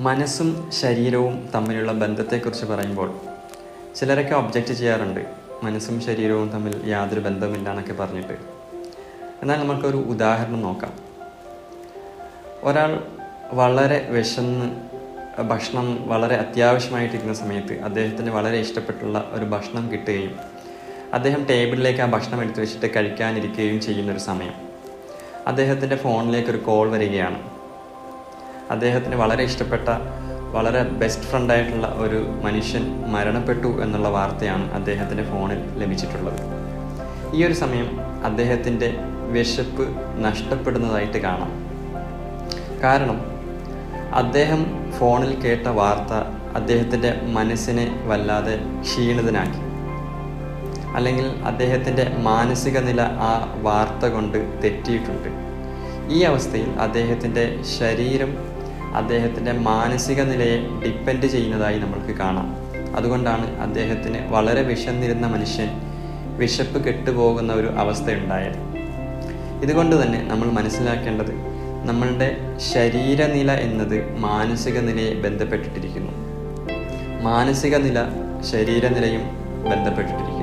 മനസ്സും ശരീരവും തമ്മിലുള്ള ബന്ധത്തെക്കുറിച്ച് പറയുമ്പോൾ ചിലരൊക്കെ ഒബ്ജക്റ്റ് ചെയ്യാറുണ്ട്. മനസ്സും ശരീരവും തമ്മിൽ യാതൊരു ബന്ധമില്ല എന്നൊക്കെ പറഞ്ഞിട്ട്. എന്നാൽ നമുക്കൊരു ഉദാഹരണം നോക്കാം. ഒരാൾ വളരെ വിശന്ന് ഭക്ഷണം വളരെ അത്യാവശ്യമായിട്ടിരിക്കുന്ന സമയത്ത് അദ്ദേഹത്തിന് വളരെ ഇഷ്ടപ്പെട്ടുള്ള ഒരു ഭക്ഷണം കിട്ടുകയും അദ്ദേഹം ടേബിളിലേക്ക് ആ ഭക്ഷണം എടുത്തു വെച്ചിട്ട് കഴിക്കാനിരിക്കുകയും ചെയ്യുന്നൊരു സമയം. അദ്ദേഹത്തിന്റെ ഫോണിലേക്ക് ഒരു കോൾ വരികയാണ്. അദ്ദേഹത്തിന് വളരെ ഇഷ്ടപ്പെട്ട വളരെ ബെസ്റ്റ് ഫ്രണ്ടായിട്ടുള്ള ഒരു മനുഷ്യൻ മരണപ്പെട്ടു എന്നുള്ള വാർത്തയാണ് അദ്ദേഹത്തിന്റെ ഫോണിൽ ലഭിച്ചിട്ടുള്ളത്. ഈ ഒരു സമയം അദ്ദേഹത്തിന്റെ വിശപ്പ് നഷ്ടപ്പെടുന്നതായിട്ട് കാണാം. കാരണം അദ്ദേഹം ഫോണിൽ കേട്ട വാർത്ത അദ്ദേഹത്തിന്റെ മനസ്സിനെ വല്ലാതെ ക്ഷീണിതനാക്കി. അല്ലെങ്കിൽ അദ്ദേഹത്തിന്റെ മാനസിക നില ആ വാർത്ത കൊണ്ട് തെറ്റിയിട്ടുണ്ട്. ഈ അവസ്ഥയിൽ അദ്ദേഹത്തിന്റെ ശരീരം അദ്ദേഹത്തിന്റെ മാനസിക നിലയെ ഡിപ്പെൻഡ് ചെയ്യുന്നതായി നമ്മൾക്ക് കാണാം. അതുകൊണ്ടാണ് അദ്ദേഹത്തിന് വളരെ വിശന്നിരുന്ന മനുഷ്യൻ വിശപ്പ് കെട്ടുപോകുന്ന ഒരു അവസ്ഥയുണ്ടായത്. ഇതുകൊണ്ട് തന്നെ നമ്മൾ മനസ്സിലാക്കേണ്ടത് നമ്മളുടെ ശരീരനില എന്നത് മാനസിക നിലയെ ബന്ധപ്പെട്ടിട്ടിരിക്കുന്നു. മാനസിക നില ശരീരനിലയും ബന്ധപ്പെട്ടിട്ടിരിക്കുന്നു.